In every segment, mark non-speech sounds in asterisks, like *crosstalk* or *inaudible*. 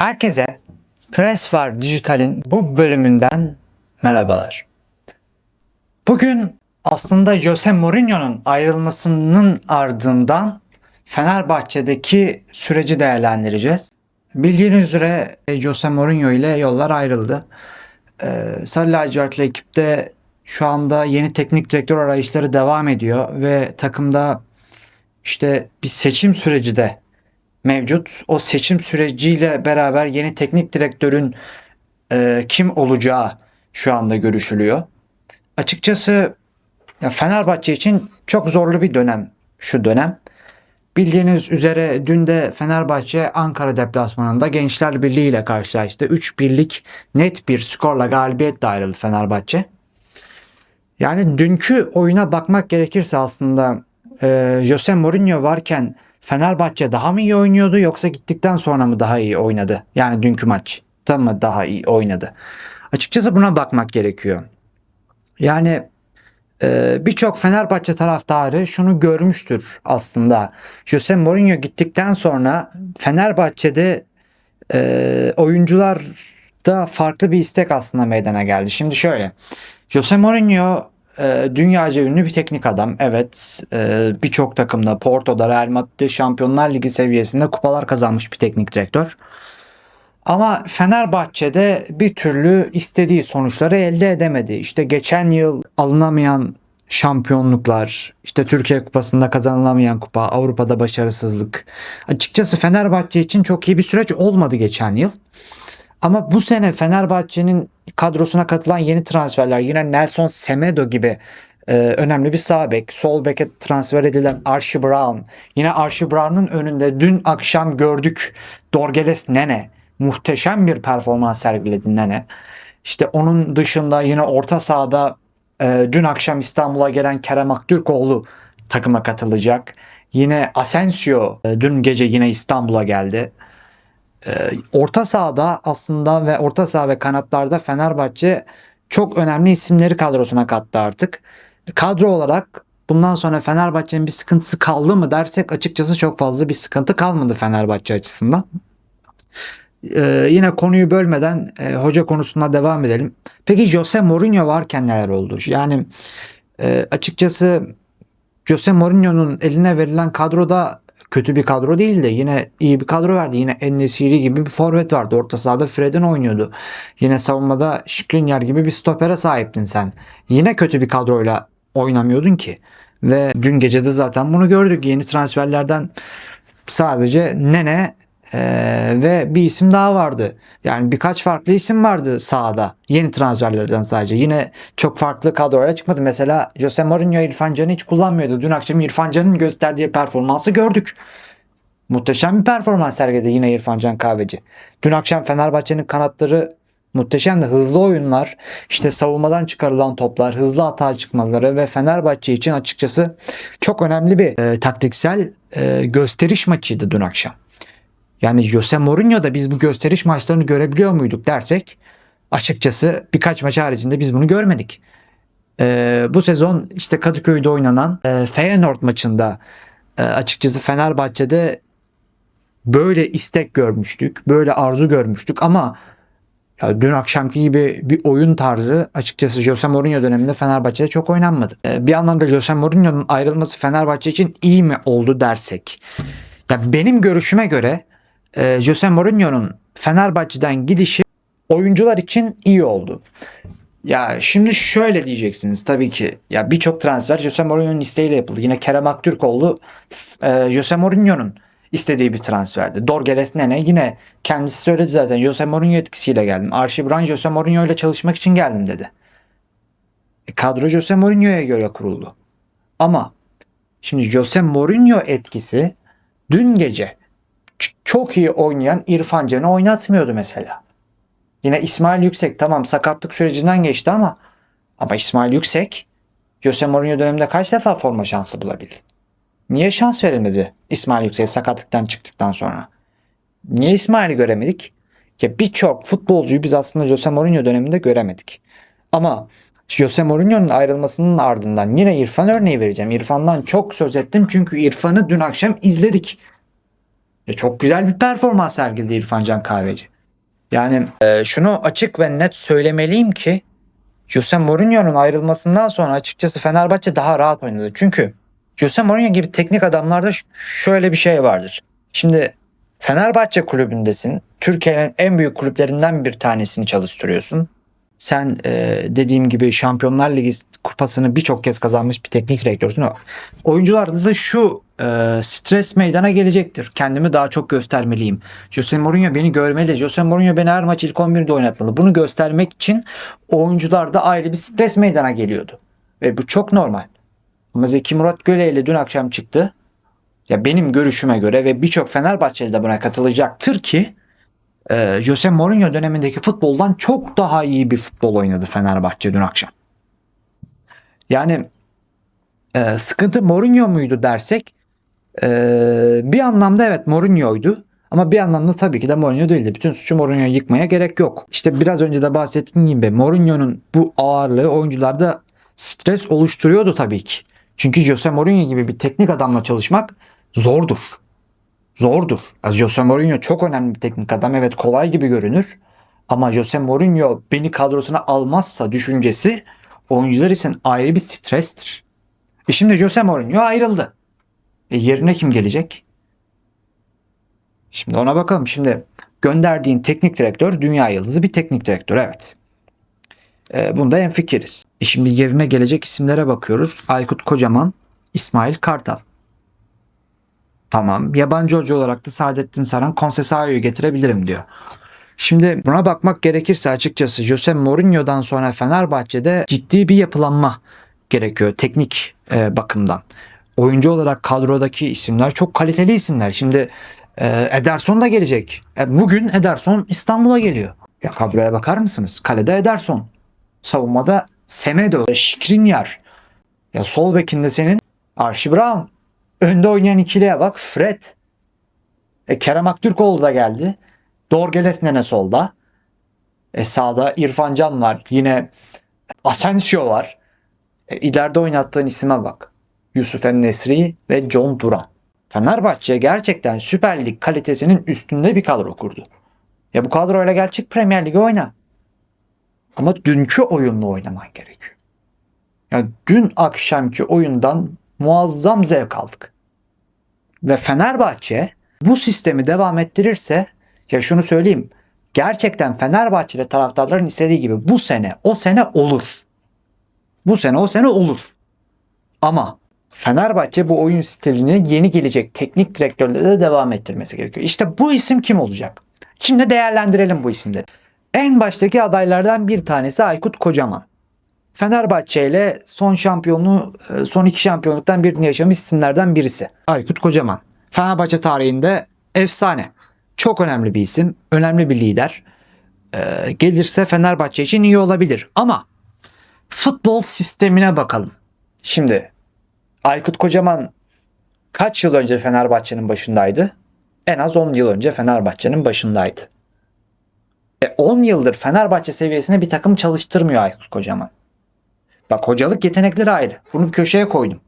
Herkese Press var Dijital'in bu bölümünden merhabalar. Bugün aslında Jose Mourinho'nun ayrılmasının ardından Fenerbahçe'deki süreci değerlendireceğiz. Bildiğiniz üzere Jose Mourinho ile yollar ayrıldı. Ee, Sarı lacivertli ekipte şu anda yeni teknik direktör arayışları devam ediyor ve takımda işte bir seçim süreci de mevcut. O seçim süreciyle beraber yeni teknik direktörün e, kim olacağı şu anda görüşülüyor. Açıkçası ya Fenerbahçe için çok zorlu bir dönem şu dönem. Bildiğiniz üzere dün de Fenerbahçe Ankara deplasmanında Gençler Birliği ile karşılaştı. 3 birlik net bir skorla galibiyetle ayrıldı Fenerbahçe. Yani dünkü oyuna bakmak gerekirse aslında e, Jose Mourinho varken Fenerbahçe daha mı iyi oynuyordu yoksa gittikten sonra mı daha iyi oynadı? Yani dünkü maç mı daha iyi oynadı? Açıkçası buna bakmak gerekiyor. Yani e, birçok Fenerbahçe taraftarı şunu görmüştür aslında. Jose Mourinho gittikten sonra Fenerbahçe'de e, oyuncularda farklı bir istek aslında meydana geldi. Şimdi şöyle. Jose Mourinho e, dünyaca ünlü bir teknik adam. Evet e, birçok takımda Porto'da Real Madrid'de Şampiyonlar Ligi seviyesinde kupalar kazanmış bir teknik direktör. Ama Fenerbahçe'de bir türlü istediği sonuçları elde edemedi. İşte geçen yıl alınamayan şampiyonluklar, işte Türkiye Kupası'nda kazanılamayan kupa, Avrupa'da başarısızlık. Açıkçası Fenerbahçe için çok iyi bir süreç olmadı geçen yıl. Ama bu sene Fenerbahçe'nin kadrosuna katılan yeni transferler yine Nelson Semedo gibi e, önemli bir sağ bek, sol beke transfer edilen Archie Brown. Yine Archie Brown'un önünde dün akşam gördük Dorgeles Nene. Muhteşem bir performans sergiledi Nene. İşte onun dışında yine orta sahada e, dün akşam İstanbul'a gelen Kerem Aktürkoğlu takıma katılacak. Yine Asensio e, dün gece yine İstanbul'a geldi. Ee, orta sahada aslında ve orta saha ve kanatlarda Fenerbahçe çok önemli isimleri kadrosuna kattı artık. Kadro olarak bundan sonra Fenerbahçe'nin bir sıkıntısı kaldı mı dersek açıkçası çok fazla bir sıkıntı kalmadı Fenerbahçe açısından. Ee, yine konuyu bölmeden e, hoca konusuna devam edelim. Peki Jose Mourinho varken neler oldu? Yani e, açıkçası Jose Mourinho'nun eline verilen kadroda kötü bir kadro değildi. Yine iyi bir kadro verdi. Yine Ennesiri gibi bir forvet vardı. Orta sahada Fred'in oynuyordu. Yine savunmada Skriniar gibi bir stopere sahiptin sen. Yine kötü bir kadroyla oynamıyordun ki. Ve dün gece de zaten bunu gördük. Yeni transferlerden sadece Nene ee, ve bir isim daha vardı. Yani birkaç farklı isim vardı sahada. Yeni transferlerden sadece. Yine çok farklı kadrolara çıkmadı. Mesela Jose Mourinho İrfan Can'ı hiç kullanmıyordu. Dün akşam İrfan Can'ın gösterdiği performansı gördük. Muhteşem bir performans sergiledi yine İrfan Can Kahveci. Dün akşam Fenerbahçe'nin kanatları muhteşemdi. Hızlı oyunlar, işte savunmadan çıkarılan toplar, hızlı hata çıkmaları ve Fenerbahçe için açıkçası çok önemli bir e, taktiksel e, gösteriş maçıydı dün akşam. Yani Jose Mourinho'da biz bu gösteriş maçlarını görebiliyor muyduk dersek açıkçası birkaç maç haricinde biz bunu görmedik. Ee, bu sezon işte Kadıköy'de oynanan e, Feyenoord maçında e, açıkçası Fenerbahçe'de böyle istek görmüştük. Böyle arzu görmüştük ama ya dün akşamki gibi bir oyun tarzı açıkçası Jose Mourinho döneminde Fenerbahçe'de çok oynanmadı. Ee, bir anlamda Jose Mourinho'nun ayrılması Fenerbahçe için iyi mi oldu dersek. Ya benim görüşüme göre e, Jose Mourinho'nun Fenerbahçe'den gidişi oyuncular için iyi oldu. Ya şimdi şöyle diyeceksiniz tabii ki ya birçok transfer Jose Mourinho'nun isteğiyle yapıldı. Yine Kerem Aktürkoğlu e, Jose Mourinho'nun istediği bir transferdi. Dorgeles Nene yine kendisi söyledi zaten Jose Mourinho etkisiyle geldim. Archie Brown Jose Mourinho ile çalışmak için geldim dedi. E, kadro Jose Mourinho'ya göre kuruldu. Ama şimdi Jose Mourinho etkisi dün gece çok iyi oynayan İrfan Can'ı oynatmıyordu mesela. Yine İsmail Yüksek tamam sakatlık sürecinden geçti ama ama İsmail Yüksek Jose Mourinho döneminde kaç defa forma şansı bulabildi? Niye şans verilmedi İsmail Yüksek sakatlıktan çıktıktan sonra? Niye İsmail'i göremedik? Ya birçok futbolcuyu biz aslında Jose Mourinho döneminde göremedik. Ama Jose Mourinho'nun ayrılmasının ardından yine İrfan örneği vereceğim. İrfan'dan çok söz ettim çünkü İrfan'ı dün akşam izledik. E çok güzel bir performans sergiledi İrfan Can Kahveci. Yani e, şunu açık ve net söylemeliyim ki Jose Mourinho'nun ayrılmasından sonra açıkçası Fenerbahçe daha rahat oynadı. Çünkü Jose Mourinho gibi teknik adamlarda şöyle bir şey vardır. Şimdi Fenerbahçe kulübündesin. Türkiye'nin en büyük kulüplerinden bir tanesini çalıştırıyorsun. Sen e, dediğim gibi Şampiyonlar Ligi kupasını birçok kez kazanmış bir teknik direktörsün. Oyuncularda da şu e, stres meydana gelecektir. Kendimi daha çok göstermeliyim. Jose Mourinho beni görmeli. Jose Mourinho beni her maç ilk 11'de oynatmalı. Bunu göstermek için oyuncularda ayrı bir stres meydana geliyordu. Ve bu çok normal. Ama Zeki Murat Göle dün akşam çıktı. Ya benim görüşüme göre ve birçok Fenerbahçeli de buna katılacaktır ki e, Jose Mourinho dönemindeki futboldan çok daha iyi bir futbol oynadı Fenerbahçe dün akşam. Yani e, sıkıntı Mourinho muydu dersek e, bir anlamda evet Mourinho'ydu. Ama bir anlamda tabii ki de Mourinho değildi. Bütün suçu Mourinho'yu yıkmaya gerek yok. İşte biraz önce de bahsettiğim gibi Mourinho'nun bu ağırlığı oyuncularda stres oluşturuyordu tabii ki. Çünkü Jose Mourinho gibi bir teknik adamla çalışmak zordur. Zordur. Az Jose Mourinho çok önemli bir teknik adam. Evet kolay gibi görünür. Ama Jose Mourinho beni kadrosuna almazsa düşüncesi oyuncular için ayrı bir strestir. E şimdi Jose Mourinho ayrıldı. E yerine kim gelecek? Şimdi ona bakalım. Şimdi gönderdiğin teknik direktör dünya yıldızı bir teknik direktör evet. E, bunda en fikiriz. E şimdi yerine gelecek isimlere bakıyoruz. Aykut Kocaman, İsmail Kartal. Tamam. Yabancı hoca olarak da Saadettin Saran Conceição'yu getirebilirim diyor. Şimdi buna bakmak gerekirse açıkçası Jose Mourinho'dan sonra Fenerbahçe'de ciddi bir yapılanma gerekiyor teknik e, bakımdan. Oyuncu olarak kadrodaki isimler çok kaliteli isimler. Şimdi e, Ederson da gelecek. E, bugün Ederson İstanbul'a geliyor. Ya kadroya bakar mısınız? Kalede Ederson. Savunmada Semedo, Şikrinyar. Ya sol bekinde senin Archie Brown. Önde oynayan ikiliye bak Fred. E, Kerem Aktürkoğlu da geldi. Dorgeles Nene solda. E, sağda İrfan Can var. Yine Asensio var. E, ileride oynattığın isime bak. Yusuf Nesri ve John Duran. Fenerbahçe gerçekten Süper Lig kalitesinin üstünde bir kadro kurdu. Ya bu kadroyla gerçek Premier Lig'e oyna. Ama dünkü oyunla oynaman gerekiyor. Ya dün akşamki oyundan muazzam zevk aldık. Ve Fenerbahçe bu sistemi devam ettirirse ya şunu söyleyeyim. Gerçekten Fenerbahçeli taraftarların istediği gibi bu sene o sene olur. Bu sene o sene olur. Ama Fenerbahçe bu oyun stilini yeni gelecek teknik direktörle de devam ettirmesi gerekiyor. İşte bu isim kim olacak? Şimdi değerlendirelim bu isimleri. En baştaki adaylardan bir tanesi Aykut Kocaman. Fenerbahçe ile son şampiyonluğu, e, son iki şampiyonluktan birini yaşamış isimlerden birisi. Aykut Kocaman. Fenerbahçe tarihinde efsane. Çok önemli bir isim, önemli bir lider. Ee, gelirse Fenerbahçe için iyi olabilir. Ama futbol sistemine bakalım. Şimdi Aykut Kocaman kaç yıl önce Fenerbahçe'nin başındaydı? En az 10 yıl önce Fenerbahçe'nin başındaydı. E 10 yıldır Fenerbahçe seviyesine bir takım çalıştırmıyor Aykut Kocaman. Bak hocalık yetenekleri ayrı. Bunu bir köşeye koydum.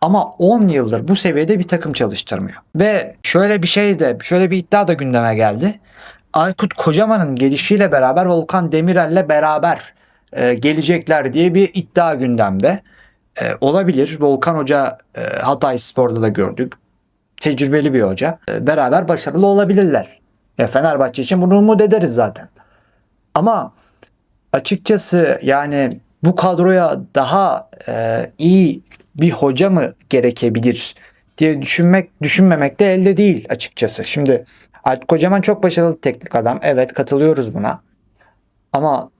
Ama 10 yıldır bu seviyede bir takım çalıştırmıyor. Ve şöyle bir şey de, şöyle bir iddia da gündeme geldi. Aykut Kocaman'ın gelişiyle beraber Volkan Demirel'le beraber e, gelecekler diye bir iddia gündemde. E, olabilir. Volkan Hoca e, Hatay Spor'da da gördük. Tecrübeli bir hoca. E, beraber başarılı olabilirler. E, Fenerbahçe için bunu umut ederiz zaten. Ama açıkçası yani bu kadroya daha e, iyi bir hoca mı gerekebilir diye düşünmek düşünmemek de elde değil açıkçası. Şimdi Kocaman çok başarılı teknik adam. Evet katılıyoruz buna. Ama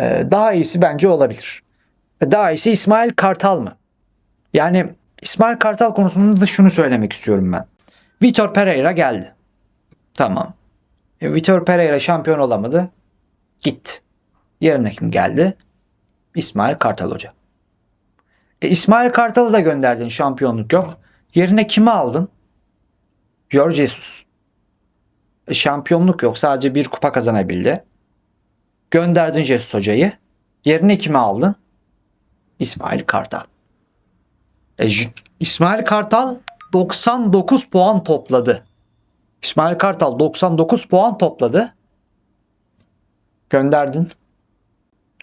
e, daha iyisi bence olabilir. Daha iyisi İsmail Kartal mı? Yani İsmail Kartal konusunda da şunu söylemek istiyorum ben. Vitor Pereira geldi. Tamam. E, Vitor Pereira şampiyon olamadı. Gitti. Yerine kim geldi? İsmail Kartal Hoca. E, İsmail Kartal'ı da gönderdin şampiyonluk yok. Yerine kimi aldın? Jorge Jesus. E, şampiyonluk yok sadece bir kupa kazanabildi. Gönderdin Jesus hocayı. Yerine kimi aldın? İsmail Kartal. E, İsmail Kartal 99 puan topladı. İsmail Kartal 99 puan topladı. Gönderdin.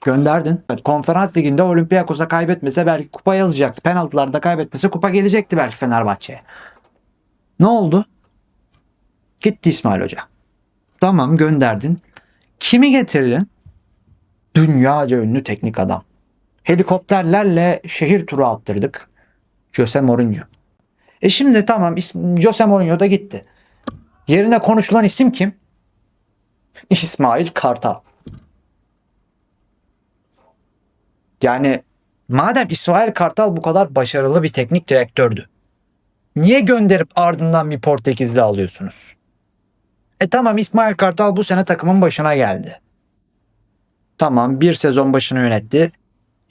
Gönderdin. Evet, konferans liginde Olympiakos'a kaybetmese belki kupayı alacaktı. Penaltılarda kaybetmese kupa gelecekti belki Fenerbahçe'ye. Ne oldu? Gitti İsmail Hoca. Tamam gönderdin. Kimi getirdin? Dünyaca ünlü teknik adam. Helikopterlerle şehir turu attırdık. Jose Mourinho. E şimdi tamam Jose Mourinho da gitti. Yerine konuşulan isim kim? *laughs* İsmail Kartal. Yani madem İsmail Kartal bu kadar başarılı bir teknik direktördü. Niye gönderip ardından bir Portekizli alıyorsunuz? E tamam İsmail Kartal bu sene takımın başına geldi. Tamam bir sezon başını yönetti.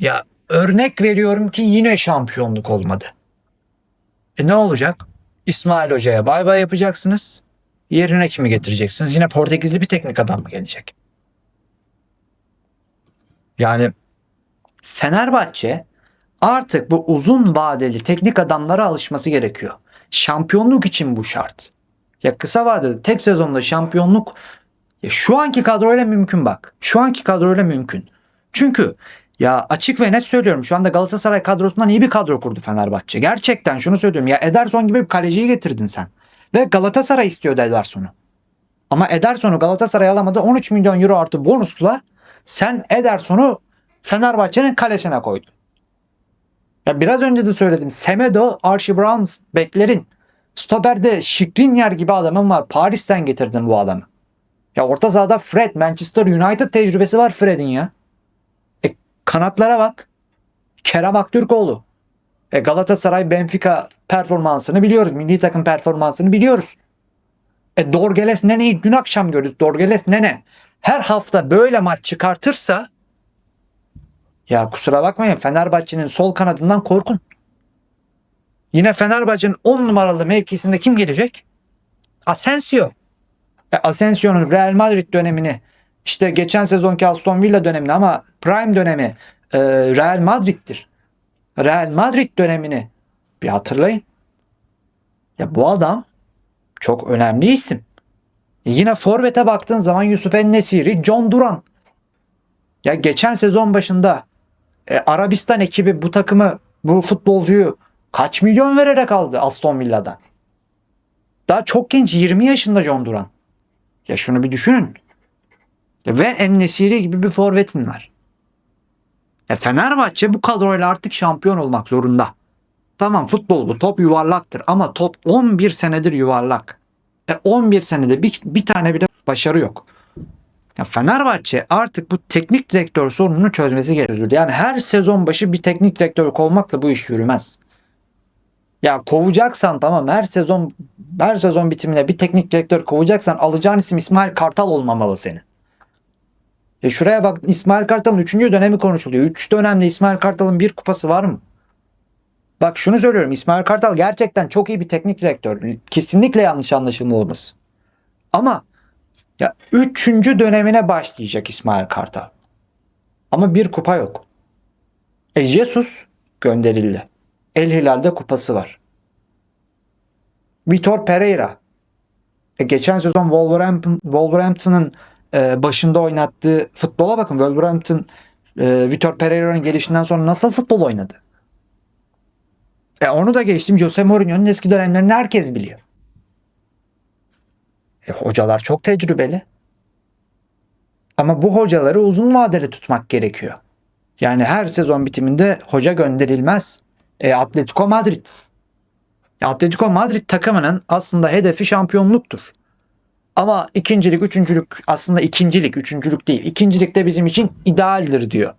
Ya örnek veriyorum ki yine şampiyonluk olmadı. E ne olacak? İsmail Hoca'ya bay bay yapacaksınız. Yerine kimi getireceksiniz? Yine Portekizli bir teknik adam mı gelecek? Yani Fenerbahçe artık bu uzun vadeli teknik adamlara alışması gerekiyor. Şampiyonluk için bu şart. Ya kısa vadede tek sezonda şampiyonluk ya şu anki kadroyla mümkün bak. Şu anki kadroyla mümkün. Çünkü ya açık ve net söylüyorum şu anda Galatasaray kadrosundan iyi bir kadro kurdu Fenerbahçe. Gerçekten şunu söylüyorum ya Ederson gibi bir kaleciyi getirdin sen. Ve Galatasaray istiyordu Ederson'u. Ama Ederson'u Galatasaray alamadı 13 milyon euro artı bonusla sen Ederson'u Fenerbahçe'nin kalesine koydun. Ya biraz önce de söyledim. Semedo, Archie Brown beklerin. Stoper'de Skriniar gibi adamın var. Paris'ten getirdin bu adamı. Ya orta sahada Fred, Manchester United tecrübesi var Fred'in ya. Kanatlara bak. Kerem Aktürkoğlu. E Galatasaray, Benfica performansını biliyoruz. Milli takım performansını biliyoruz. E Dorgeles Nene'yi dün akşam gördük. Dorgeles Nene her hafta böyle maç çıkartırsa ya kusura bakmayın Fenerbahçe'nin sol kanadından korkun. Yine Fenerbahçe'nin 10 numaralı mevkisinde kim gelecek? Asensio. E, Asensio'nun Real Madrid dönemini işte geçen sezonki Aston Villa dönemini ama prime dönemi e, Real Madrid'dir. Real Madrid dönemini bir hatırlayın. Ya bu adam çok önemli isim. E, yine Forvet'e baktığın zaman Yusuf En-Nesiri, John Duran. Ya geçen sezon başında e, Arabistan ekibi bu takımı, bu futbolcuyu kaç milyon vererek aldı Aston Villa'dan. Daha çok genç 20 yaşında John Duran. Ya şunu bir düşünün. Ve En-Nesiri gibi bir forvetin var. E Fenerbahçe bu kadroyla artık şampiyon olmak zorunda. Tamam futbol bu top yuvarlaktır ama top 11 senedir yuvarlak. E 11 senede bir, bir tane bile başarı yok. Ya Fenerbahçe artık bu teknik direktör sorununu çözmesi gerekiyor. Yani her sezon başı bir teknik direktör kovmakla bu iş yürümez. Ya kovacaksan tamam her sezon her sezon bitiminde bir teknik direktör kovacaksan alacağın isim İsmail Kartal olmamalı senin. E şuraya bak İsmail Kartal'ın 3. dönemi konuşuluyor. 3 dönemde İsmail Kartal'ın bir kupası var mı? Bak şunu söylüyorum İsmail Kartal gerçekten çok iyi bir teknik direktör. Kesinlikle yanlış anlaşılmamız. Ama ya 3. dönemine başlayacak İsmail Kartal. Ama bir kupa yok. E Jesus gönderildi. El Hilal'de kupası var. Vitor Pereira. E geçen sezon Wolverhampton, Wolverhampton'ın e, başında oynattığı futbola bakın. Wolverhampton e, Vitor Pereira'nın gelişinden sonra nasıl futbol oynadı? E onu da geçtim. Jose Mourinho'nun eski dönemlerini herkes biliyor. E, hocalar çok tecrübeli. Ama bu hocaları uzun vadeli tutmak gerekiyor. Yani her sezon bitiminde hoca gönderilmez. E, Atletico Madrid. Atletico Madrid takımının aslında hedefi şampiyonluktur. Ama ikincilik, üçüncülük aslında ikincilik, üçüncülük değil. İkincilik de bizim için idealdir diyor.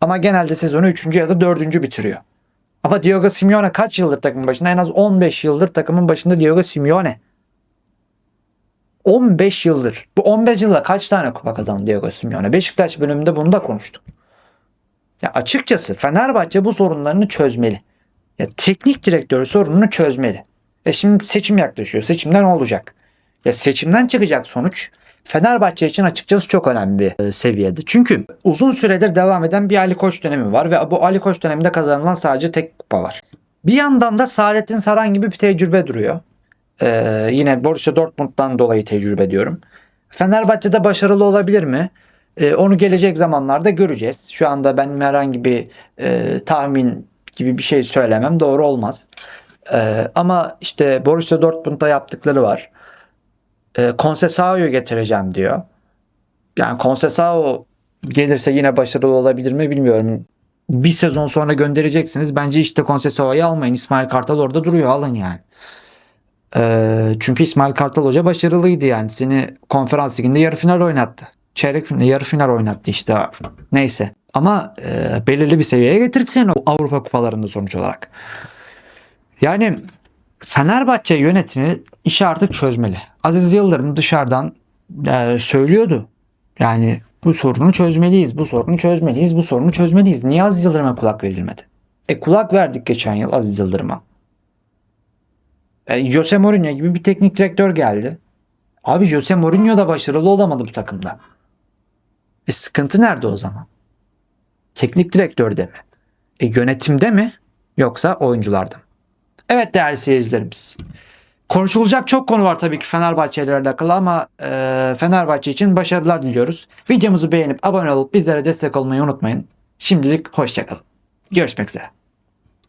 Ama genelde sezonu üçüncü ya da dördüncü bitiriyor. Ama Diego Simeone kaç yıldır takımın başında? En az 15 yıldır takımın başında Diego Simeone. 15 yıldır. Bu 15 yılda kaç tane kupa kazandı Diego Simeone? Beşiktaş bölümünde bunu da konuştuk. Ya açıkçası Fenerbahçe bu sorunlarını çözmeli. Ya teknik direktör sorununu çözmeli. E şimdi seçim yaklaşıyor. Seçimden olacak? Ya seçimden çıkacak sonuç Fenerbahçe için açıkçası çok önemli bir e, seviyede. Çünkü uzun süredir devam eden bir Ali Koç dönemi var ve bu Ali Koç döneminde kazanılan sadece tek kupa var. Bir yandan da Saadettin Saran gibi bir tecrübe duruyor. Ee, yine Borussia Dortmund'dan dolayı tecrübe diyorum. Fenerbahçe'de başarılı olabilir mi? E, onu gelecek zamanlarda göreceğiz. Şu anda ben herhangi bir e, tahmin gibi bir şey söylemem doğru olmaz. E, ama işte Borussia Dortmund'da yaptıkları var. E, Conceição'yu getireceğim diyor. Yani Conceiçao gelirse yine başarılı olabilir mi bilmiyorum. Bir sezon sonra göndereceksiniz. Bence işte Conceição'yu almayın. İsmail Kartal orada duruyor. Alın yani. Ee, çünkü İsmail Kartal Hoca başarılıydı yani. Seni konferans liginde yarı final oynattı. Çeyrek final, yarı final oynattı işte. Neyse. Ama e, belirli bir seviyeye getirdi seni Avrupa kupalarında sonuç olarak. Yani Fenerbahçe yönetimi işi artık çözmeli. Aziz Yıldırım dışarıdan e, söylüyordu. Yani bu sorunu çözmeliyiz, bu sorunu çözmeliyiz, bu sorunu çözmeliyiz. Niye Aziz Yıldırım'a kulak verilmedi? E kulak verdik geçen yıl Aziz Yıldırım'a. E, Jose Mourinho gibi bir teknik direktör geldi. Abi Jose Mourinho da başarılı olamadı bu takımda. E sıkıntı nerede o zaman? Teknik direktörde mi? E yönetimde mi? Yoksa oyuncularda mı? Evet değerli seyircilerimiz. Konuşulacak çok konu var tabii ki Fenerbahçe ile alakalı ama e, Fenerbahçe için başarılar diliyoruz. Videomuzu beğenip abone olup bizlere destek olmayı unutmayın. Şimdilik hoşçakalın. Görüşmek üzere.